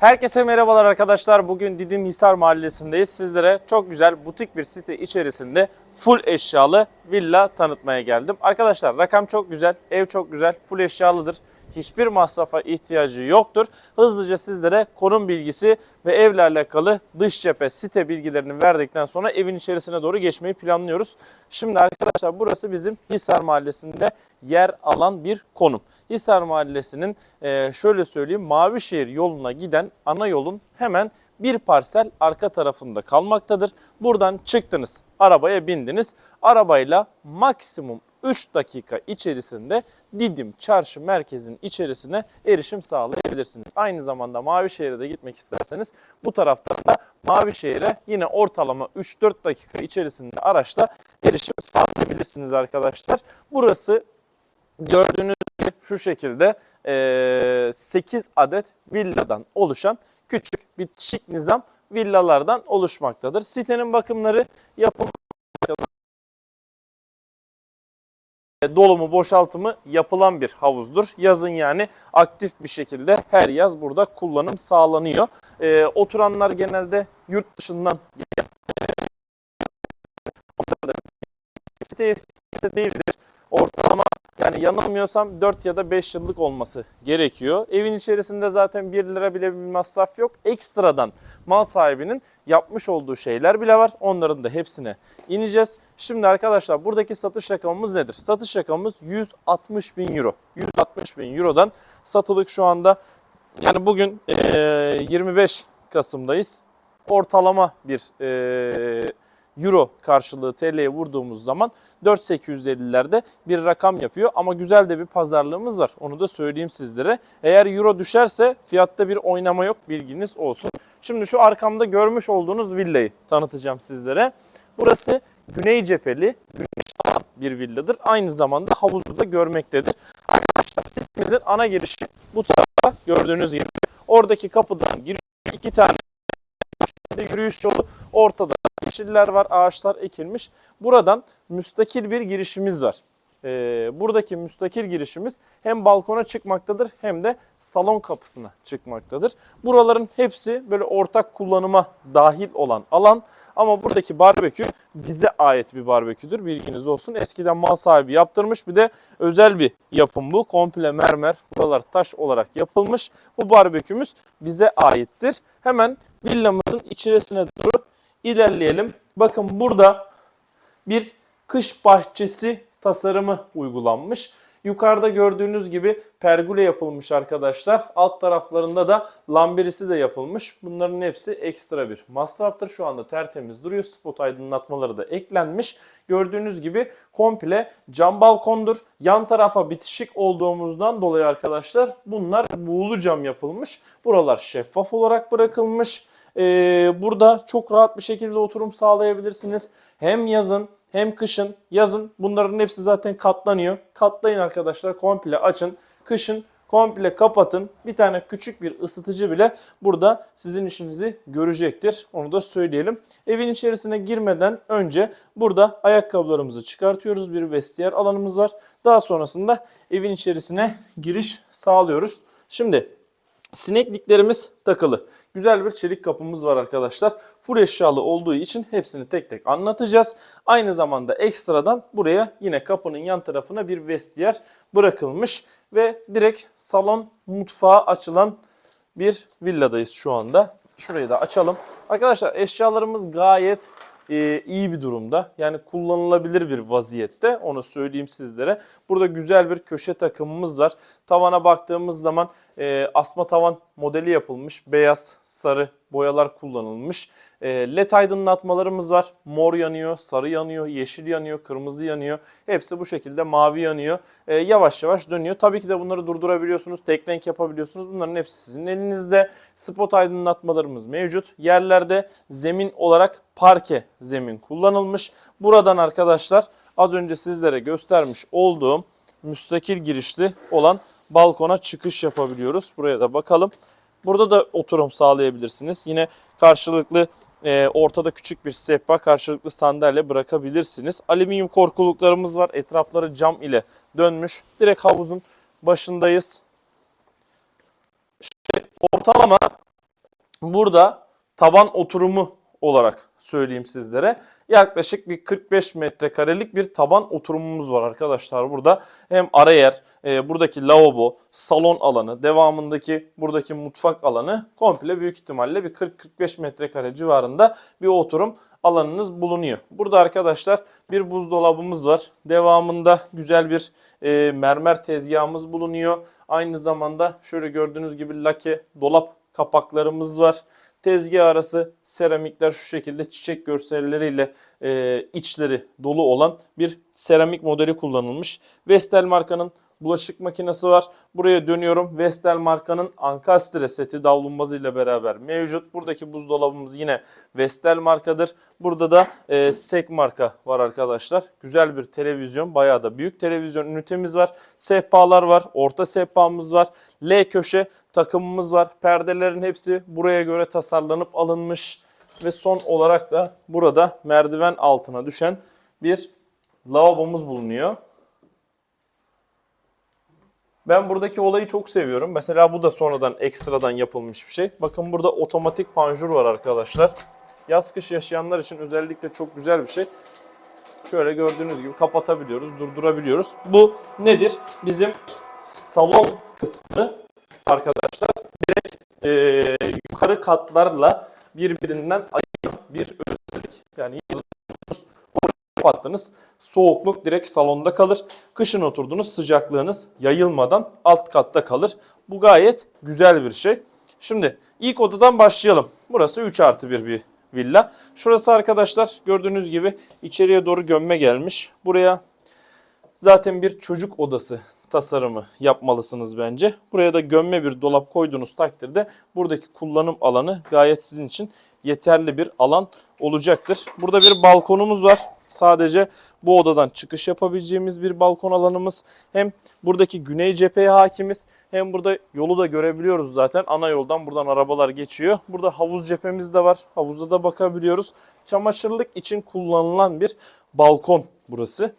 Herkese merhabalar arkadaşlar. Bugün Didim Hisar Mahallesi'ndeyiz. Sizlere çok güzel butik bir site içerisinde full eşyalı villa tanıtmaya geldim. Arkadaşlar rakam çok güzel, ev çok güzel, full eşyalıdır. Hiçbir masrafa ihtiyacı yoktur. Hızlıca sizlere konum bilgisi ve evle alakalı dış cephe site bilgilerini verdikten sonra evin içerisine doğru geçmeyi planlıyoruz. Şimdi arkadaşlar burası bizim Hisar Mahallesi'nde yer alan bir konum. Hisar Mahallesi'nin e, şöyle söyleyeyim Mavişehir yoluna giden ana yolun hemen bir parsel arka tarafında kalmaktadır. Buradan çıktınız, arabaya bindiniz. Arabayla maksimum 3 dakika içerisinde Didim Çarşı merkezin içerisine erişim sağlayabilirsiniz. Aynı zamanda Mavişehir'e de gitmek isterseniz bu taraftan da Mavişehir'e yine ortalama 3-4 dakika içerisinde araçla erişim sağlayabilirsiniz arkadaşlar. Burası gördüğünüz gibi şu şekilde eee, 8 adet villadan oluşan küçük bitişik nizam villalardan oluşmaktadır. Sitenin bakımları yapılmaktadır. Dolumu, boşaltımı yapılan bir havuzdur. Yazın yani aktif bir şekilde her yaz burada kullanım sağlanıyor. Eee, oturanlar genelde yurt dışından site site değildir. Ortalama yani yanılmıyorsam 4 ya da 5 yıllık olması gerekiyor. Evin içerisinde zaten 1 lira bile bir masraf yok. Ekstradan mal sahibinin yapmış olduğu şeyler bile var. Onların da hepsine ineceğiz. Şimdi arkadaşlar buradaki satış rakamımız nedir? Satış rakamımız 160 bin euro. 160 bin eurodan satılık şu anda. Yani bugün eee, 25 Kasım'dayız. Ortalama bir euro karşılığı TL'ye vurduğumuz zaman 4850'lerde bir rakam yapıyor. Ama güzel de bir pazarlığımız var. Onu da söyleyeyim sizlere. Eğer euro düşerse fiyatta bir oynama yok bilginiz olsun. Şimdi şu arkamda görmüş olduğunuz villayı tanıtacağım sizlere. Burası güney cepheli, güneş alan bir villadır. Aynı zamanda havuzu da görmektedir. Arkadaşlar sitemizin ana girişi bu tarafa gördüğünüz gibi. Oradaki kapıdan giriyor. iki tane yürüyüş yolu ortada yeşiller var, ağaçlar ekilmiş. Buradan müstakil bir girişimiz var. Ee, buradaki müstakil girişimiz hem balkona çıkmaktadır hem de salon kapısına çıkmaktadır. Buraların hepsi böyle ortak kullanıma dahil olan alan ama buradaki barbekü bize ait bir barbeküdür bilginiz olsun. Eskiden mal sahibi yaptırmış bir de özel bir yapım bu. Komple mermer buralar taş olarak yapılmış. Bu barbekümüz bize aittir. Hemen villamızın içerisine doğru ilerleyelim. Bakın burada bir kış bahçesi tasarımı uygulanmış. Yukarıda gördüğünüz gibi pergole yapılmış arkadaşlar. Alt taraflarında da lamberisi de yapılmış. Bunların hepsi ekstra bir masraftır. Şu anda tertemiz duruyor. Spot aydınlatmaları da eklenmiş. Gördüğünüz gibi komple cam balkondur. Yan tarafa bitişik olduğumuzdan dolayı arkadaşlar bunlar buğulu cam yapılmış. Buralar şeffaf olarak bırakılmış. Ee, burada çok rahat bir şekilde oturum sağlayabilirsiniz. Hem yazın hem kışın. Yazın bunların hepsi zaten katlanıyor. Katlayın arkadaşlar komple açın. Kışın komple kapatın. Bir tane küçük bir ısıtıcı bile burada sizin işinizi görecektir. Onu da söyleyelim. Evin içerisine girmeden önce burada ayakkabılarımızı çıkartıyoruz. Bir vestiyer alanımız var. Daha sonrasında evin içerisine giriş sağlıyoruz. Şimdi Sinekliklerimiz takılı. Güzel bir çelik kapımız var arkadaşlar. Full eşyalı olduğu için hepsini tek tek anlatacağız. Aynı zamanda ekstradan buraya yine kapının yan tarafına bir vestiyer bırakılmış. Ve direkt salon mutfağa açılan bir villadayız şu anda. Şurayı da açalım. Arkadaşlar eşyalarımız gayet e, iyi bir durumda. Yani kullanılabilir bir vaziyette onu söyleyeyim sizlere. Burada güzel bir köşe takımımız var. Tavana baktığımız zaman e, asma tavan modeli yapılmış. Beyaz, sarı boyalar kullanılmış. E, LED aydınlatmalarımız var. Mor yanıyor, sarı yanıyor, yeşil yanıyor, kırmızı yanıyor. Hepsi bu şekilde mavi yanıyor. E, yavaş yavaş dönüyor. Tabii ki de bunları durdurabiliyorsunuz. Tek renk yapabiliyorsunuz. Bunların hepsi sizin elinizde. Spot aydınlatmalarımız mevcut. Yerlerde zemin olarak parke zemin kullanılmış. Buradan arkadaşlar az önce sizlere göstermiş olduğum müstakil girişli olan balkona çıkış yapabiliyoruz. Buraya da bakalım. Burada da oturum sağlayabilirsiniz. Yine karşılıklı e, ortada küçük bir sehpa, karşılıklı sandalye bırakabilirsiniz. Alüminyum korkuluklarımız var. Etrafları cam ile dönmüş. Direkt havuzun başındayız. İşte ortalama Burada taban oturumu olarak söyleyeyim sizlere. Yaklaşık bir 45 metrekarelik bir taban oturumumuz var arkadaşlar burada. Hem ara yer, e, buradaki lavabo, salon alanı, devamındaki buradaki mutfak alanı komple büyük ihtimalle bir 40-45 metrekare civarında bir oturum alanınız bulunuyor. Burada arkadaşlar bir buzdolabımız var. Devamında güzel bir e, mermer tezgahımız bulunuyor. Aynı zamanda şöyle gördüğünüz gibi lake dolap kapaklarımız var. Tezgah arası seramikler şu şekilde çiçek görselleriyle e, içleri dolu olan bir seramik modeli kullanılmış. Vestel markanın bulaşık makinesi var. Buraya dönüyorum. Vestel markanın Ankastre seti davlumbazıyla beraber mevcut. Buradaki buzdolabımız yine Vestel markadır. Burada da e, Sek marka var arkadaşlar. Güzel bir televizyon. Bayağı da büyük televizyon ünitemiz var. Sehpalar var. Orta sehpamız var. L köşe takımımız var. Perdelerin hepsi buraya göre tasarlanıp alınmış. Ve son olarak da burada merdiven altına düşen bir lavabomuz bulunuyor. Ben buradaki olayı çok seviyorum. Mesela bu da sonradan ekstradan yapılmış bir şey. Bakın burada otomatik panjur var arkadaşlar. Yaz kış yaşayanlar için özellikle çok güzel bir şey. Şöyle gördüğünüz gibi kapatabiliyoruz, durdurabiliyoruz. Bu nedir? Bizim salon kısmını arkadaşlar direkt e, yukarı katlarla birbirinden ayıran bir özellik. Yani yazıyorsunuz, orayı kapattınız. Soğukluk direkt salonda kalır. Kışın oturdunuz sıcaklığınız yayılmadan alt katta kalır. Bu gayet güzel bir şey. Şimdi ilk odadan başlayalım. Burası 3 artı 1 bir villa. Şurası arkadaşlar gördüğünüz gibi içeriye doğru gömme gelmiş. Buraya zaten bir çocuk odası tasarımı yapmalısınız bence. Buraya da gömme bir dolap koyduğunuz takdirde buradaki kullanım alanı gayet sizin için yeterli bir alan olacaktır. Burada bir balkonumuz var. Sadece bu odadan çıkış yapabileceğimiz bir balkon alanımız. Hem buradaki güney cepheye hakimiz hem burada yolu da görebiliyoruz zaten. Ana yoldan buradan arabalar geçiyor. Burada havuz cephemiz de var. Havuza da bakabiliyoruz. Çamaşırlık için kullanılan bir balkon burası.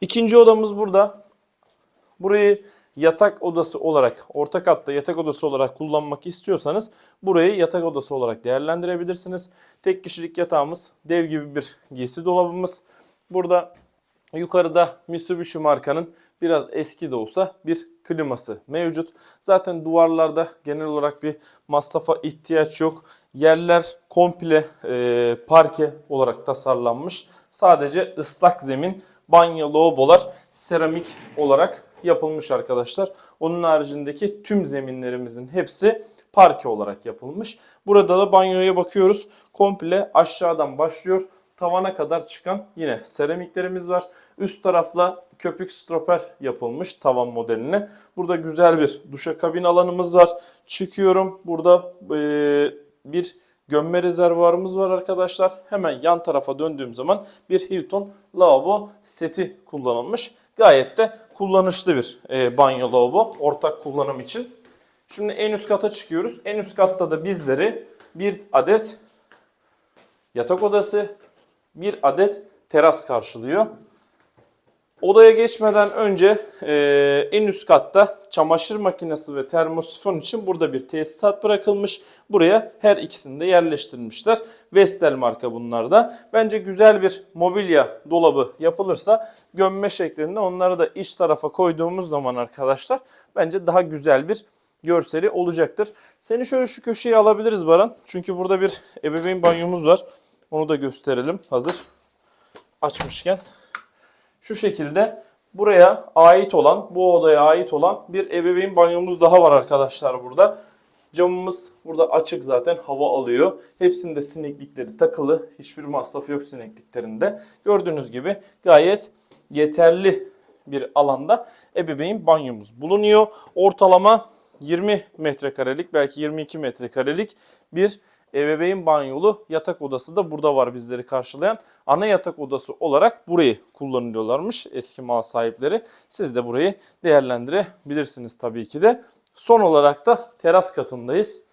İkinci odamız burada. Burayı yatak odası olarak, orta katta yatak odası olarak kullanmak istiyorsanız burayı yatak odası olarak değerlendirebilirsiniz. Tek kişilik yatağımız, dev gibi bir giysi dolabımız. Burada yukarıda Mitsubishi markanın biraz eski de olsa bir kliması mevcut. Zaten duvarlarda genel olarak bir masrafa ihtiyaç yok. Yerler komple e, parke olarak tasarlanmış. Sadece ıslak zemin banyo lavabolar seramik olarak yapılmış arkadaşlar. Onun haricindeki tüm zeminlerimizin hepsi parke olarak yapılmış. Burada da banyoya bakıyoruz. Komple aşağıdan başlıyor. Tavana kadar çıkan yine seramiklerimiz var. Üst tarafla köpük stroper yapılmış tavan modeline. Burada güzel bir duşakabin alanımız var. Çıkıyorum. Burada eee, bir gömme rezervuarımız var arkadaşlar. Hemen yan tarafa döndüğüm zaman bir Hilton lavabo seti kullanılmış. Gayet de kullanışlı bir e, banyo lavabo ortak kullanım için. Şimdi en üst kata çıkıyoruz. En üst katta da bizleri bir adet yatak odası, bir adet teras karşılıyor. Odaya geçmeden önce e, en üst katta çamaşır makinesi ve termosifon için burada bir tesisat bırakılmış. Buraya her ikisini de yerleştirilmişler. Vestel marka bunlar da. Bence güzel bir mobilya dolabı yapılırsa gömme şeklinde onları da iç tarafa koyduğumuz zaman arkadaşlar bence daha güzel bir görseli olacaktır. Seni şöyle şu köşeye alabiliriz Baran. Çünkü burada bir ebeveyn banyomuz var. Onu da gösterelim hazır açmışken şu şekilde buraya ait olan, bu odaya ait olan bir ebeveyn banyomuz daha var arkadaşlar burada. Camımız burada açık zaten hava alıyor. Hepsinde sineklikleri takılı. Hiçbir masraf yok sinekliklerinde. Gördüğünüz gibi gayet yeterli bir alanda ebeveyn banyomuz bulunuyor. Ortalama 20 metrekarelik belki 22 metrekarelik bir ebeveyn banyolu yatak odası da burada var bizleri karşılayan. Ana yatak odası olarak burayı kullanıyorlarmış eski mal sahipleri. Siz de burayı değerlendirebilirsiniz tabii ki de. Son olarak da teras katındayız.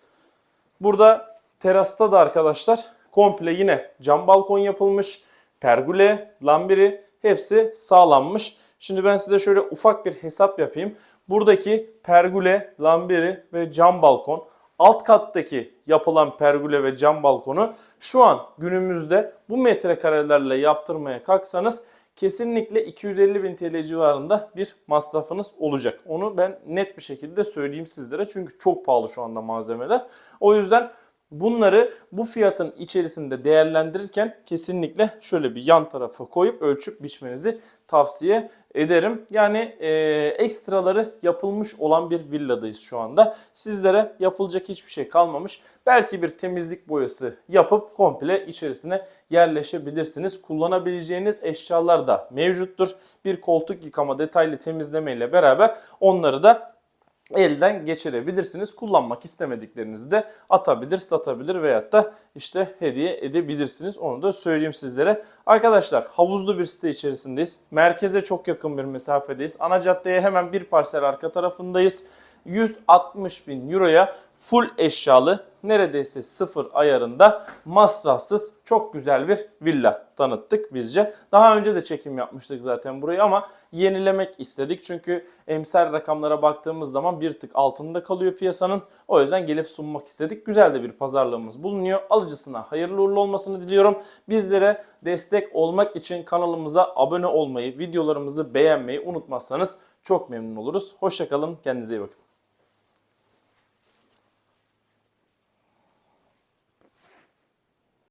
Burada terasta da arkadaşlar komple yine cam balkon yapılmış. Pergole, lambiri hepsi sağlanmış. Şimdi ben size şöyle ufak bir hesap yapayım. Buradaki pergole, lambiri ve cam balkon alt kattaki yapılan pergüle ve cam balkonu şu an günümüzde bu metrekarelerle yaptırmaya kalksanız kesinlikle 250 bin TL civarında bir masrafınız olacak. Onu ben net bir şekilde söyleyeyim sizlere. Çünkü çok pahalı şu anda malzemeler. O yüzden bunları bu fiyatın içerisinde değerlendirirken kesinlikle şöyle bir yan tarafa koyup ölçüp biçmenizi tavsiye ederim. Yani e, ekstraları yapılmış olan bir villadayız şu anda. Sizlere yapılacak hiçbir şey kalmamış. Belki bir temizlik boyası yapıp komple içerisine yerleşebilirsiniz. Kullanabileceğiniz eşyalar da mevcuttur. Bir koltuk yıkama detaylı temizleme ile beraber onları da elden geçirebilirsiniz. Kullanmak istemediklerinizi de atabilir, satabilir veyahut da işte hediye edebilirsiniz. Onu da söyleyeyim sizlere. Arkadaşlar havuzlu bir site içerisindeyiz. Merkeze çok yakın bir mesafedeyiz. Ana caddeye hemen bir parsel arka tarafındayız. 160 bin euroya full eşyalı neredeyse sıfır ayarında masrafsız çok güzel bir villa tanıttık bizce. Daha önce de çekim yapmıştık zaten burayı ama yenilemek istedik. Çünkü emsal rakamlara baktığımız zaman bir tık altında kalıyor piyasanın. O yüzden gelip sunmak istedik. Güzel de bir pazarlığımız bulunuyor. Alıcısına hayırlı uğurlu olmasını diliyorum. Bizlere destek olmak için kanalımıza abone olmayı, videolarımızı beğenmeyi unutmazsanız çok memnun oluruz. Hoşçakalın, kendinize iyi bakın.